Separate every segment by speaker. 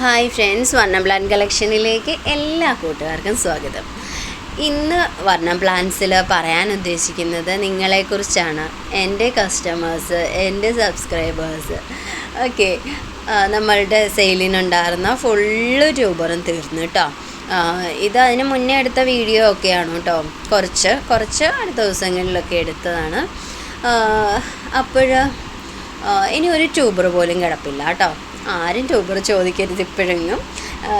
Speaker 1: Hi friends Varnam plan കളക്ഷനിലേക്ക് എല്ലാ കൂട്ടുകാർക്കും സ്വാഗതം. ഇന്ന് വർണം പ്ലാൻസിൽ പറയാൻ ഉദ്ദേശിക്കുന്നത് നിങ്ങളെക്കുറിച്ചാണ്. എന്റെ കസ്റ്റമേഴ്സ് എന്റെ സബ്സ്ക്രൈബേഴ്സ് ഓക്കെ നമ്മളുടെ സെയിലിനുണ്ടായിരുന്ന ഫുള്ള് ട്യൂബറും തീർന്നു കേട്ടോ ഇത് അതിന് മുന്നേ എടുത്ത വീഡിയോ ഒക്കെയാണ് കേട്ടോ കുറച്ച് കുറച്ച് അടുത്ത ദിവസങ്ങളിലൊക്കെ എടുത്തതാണ്. അപ്പോൾ ഇനി ഒരു ട്യൂബർ പോലും കിടപ്പില്ല കേട്ടോ. ആരും ട്യൂബർ ചോദിക്കരുത് ഇപ്പോഴെങ്ങും.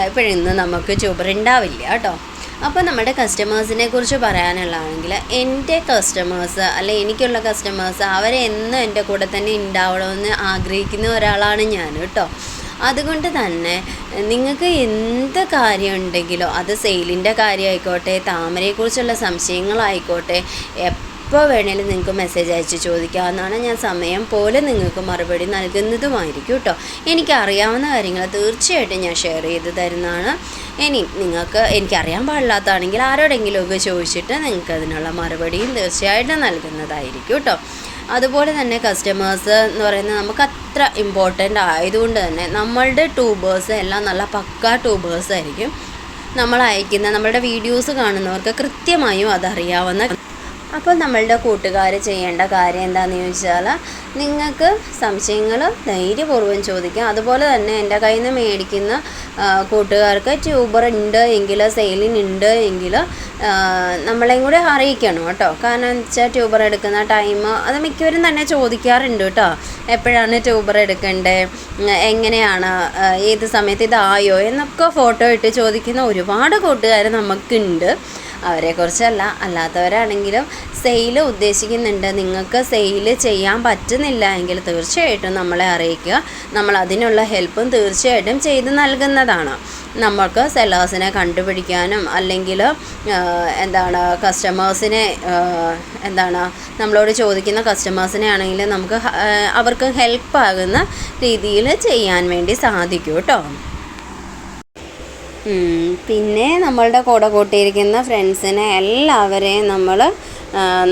Speaker 1: ഇപ്പോഴിന്ന് നമുക്ക് ട്യൂബർ ഉണ്ടാവില്ല കേട്ടോ. അപ്പോൾ നമ്മുടെ കസ്റ്റമേഴ്സിനെ കുറിച്ച് പറയാനുള്ളതാണെങ്കിൽ എന്റെ കസ്റ്റമേഴ്സ് അല്ലെ എനിക്കുള്ള കസ്റ്റമേഴ്സ് അവരെ എന്നും എന്റെ കൂടെ തന്നെ ഉണ്ടാവണമെന്ന് ആഗ്രഹിക്കുന്ന ഒരാളാണ് ഞാൻ കേട്ടോ. അതുകൊണ്ട് തന്നെ നിങ്ങൾക്ക് എന്ത് കാര്യം ഉണ്ടെങ്കിലോ അത് സെയിലിന്റെ കാര്യമായിക്കോട്ടെ താമരയെക്കുറിച്ചുള്ള സംശയങ്ങളായിക്കോട്ടെ എപ്പോൾ വേണേലും നിങ്ങൾക്ക് മെസ്സേജ് അയച്ച് ചോദിക്കാവുന്നതാണ്. ഞാൻ സമയം പോലെ നിങ്ങൾക്ക് മറുപടി നൽകുന്നതുമായിരിക്കും കേട്ടോ എനിക്കറിയാവുന്ന കാര്യങ്ങൾ തീർച്ചയായിട്ടും ഞാൻ ഷെയർ ചെയ്ത് തരുന്നതാണ്. ഇനി നിങ്ങൾക്ക് എനിക്കറിയാൻ പാടില്ലാത്തതാണെങ്കിൽ ആരോടെങ്കിലുമൊക്കെ ചോദിച്ചിട്ട് നിങ്ങൾക്ക് അതിനുള്ള മറുപടിയും തീർച്ചയായിട്ടും നൽകുന്നതായിരിക്കും കേട്ടോ അതുപോലെ തന്നെ കസ്റ്റമേഴ്സ് എന്ന് പറയുന്നത് നമുക്ക് അത്ര ഇമ്പോർട്ടന്റ് ആയതുകൊണ്ട് തന്നെ നമ്മളുടെ ട്യൂബേഴ്സ് എല്ലാം നല്ല പക്ക ട്യൂബേഴ്സ് ആയിരിക്കും. നമ്മൾ അയക്കുന്ന നമ്മളുടെ വീഡിയോസ് കാണുന്നവർക്ക് കൃത്യമായും അതറിയാവുന്ന അപ്പോൾ നമ്മളുടെ കൂട്ടുകാർ ചെയ്യേണ്ട കാര്യം എന്താണെന്ന് ചോദിച്ചാൽ നിങ്ങൾക്ക് സംശയങ്ങൾ ധൈര്യപൂർവം ചോദിക്കാം. അതുപോലെ തന്നെ എന്റെ കയ്യിൽ നിന്ന് മേടിക്കുന്ന കൂട്ടുകാർക്ക് ട്യൂബർ ഉണ്ട് എങ്കിൽ സെയിലിൻ ഉണ്ട് എങ്കിൽ നമ്മളെയും കൂടെ അറിയിക്കണം കേട്ടോ. കാരണം വെച്ചാൽ ട്യൂബർ എടുക്കുന്ന ടൈം അത് മിക്കവരും തന്നെ ചോദിക്കാറുണ്ട് കേട്ടോ. എപ്പോഴാണ് ട്യൂബർ എടുക്കേണ്ടത് എങ്ങനെയാണ് ഏത് സമയത്ത് ഇതായോ? എന്നൊക്കെ ഫോട്ടോ ഇട്ട് ചോദിക്കുന്ന ഒരുപാട് കൂട്ടുകാർ നമുക്കുണ്ട്. അവരെക്കുറിച്ചല്ല. അല്ലാത്തവരാണെങ്കിലും സെയിൽ ഉദ്ദേശിക്കുന്നുണ്ട്. നിങ്ങൾക്ക് സെയിൽ ചെയ്യാൻ പറ്റുന്നില്ല എങ്കിൽ തീർച്ചയായിട്ടും നമ്മളെ അറിയിക്കുക. നമ്മൾ അതിനുള്ള ഹെൽപ്പും തീർച്ചയായിട്ടും ചെയ്ത് നൽകുന്നതാണ്. നമ്മൾക്ക് സെല്ലേഴ്സിനെ കണ്ടുപിടിക്കാനും അല്ലെങ്കിൽ എന്താണ് കസ്റ്റമേഴ്സിനെ എന്താണ് നമ്മളോട് ചോദിക്കുന്ന കസ്റ്റമേഴ്സിനെ ആണെങ്കിൽ നമുക്ക് അവർക്ക് ഹെൽപ്പാകുന്ന രീതിയിൽ ചെയ്യാൻ വേണ്ടി സാധിക്കും കേട്ടോ. പിന്നെ നമ്മളുടെ കൂടെ കൂട്ടിയിരിക്കുന്ന ഫ്രണ്ട്സിനെ എല്ലാവരെയും നമ്മൾ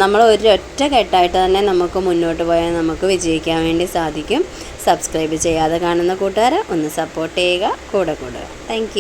Speaker 1: നമ്മൾ ഒരൊറ്റ കെട്ടായിട്ട് തന്നെ നമുക്ക് മുന്നോട്ട് പോയാൽ നമുക്ക് വിജയിക്കാൻ വേണ്ടി സാധിക്കും. സബ്സ്ക്രൈബ് ചെയ്യാതെ കാണുന്ന കൂട്ടുകാരെ ഒന്ന് സപ്പോർട്ട് ചെയ്യുക. കൂടെ കൂടുക. താങ്ക്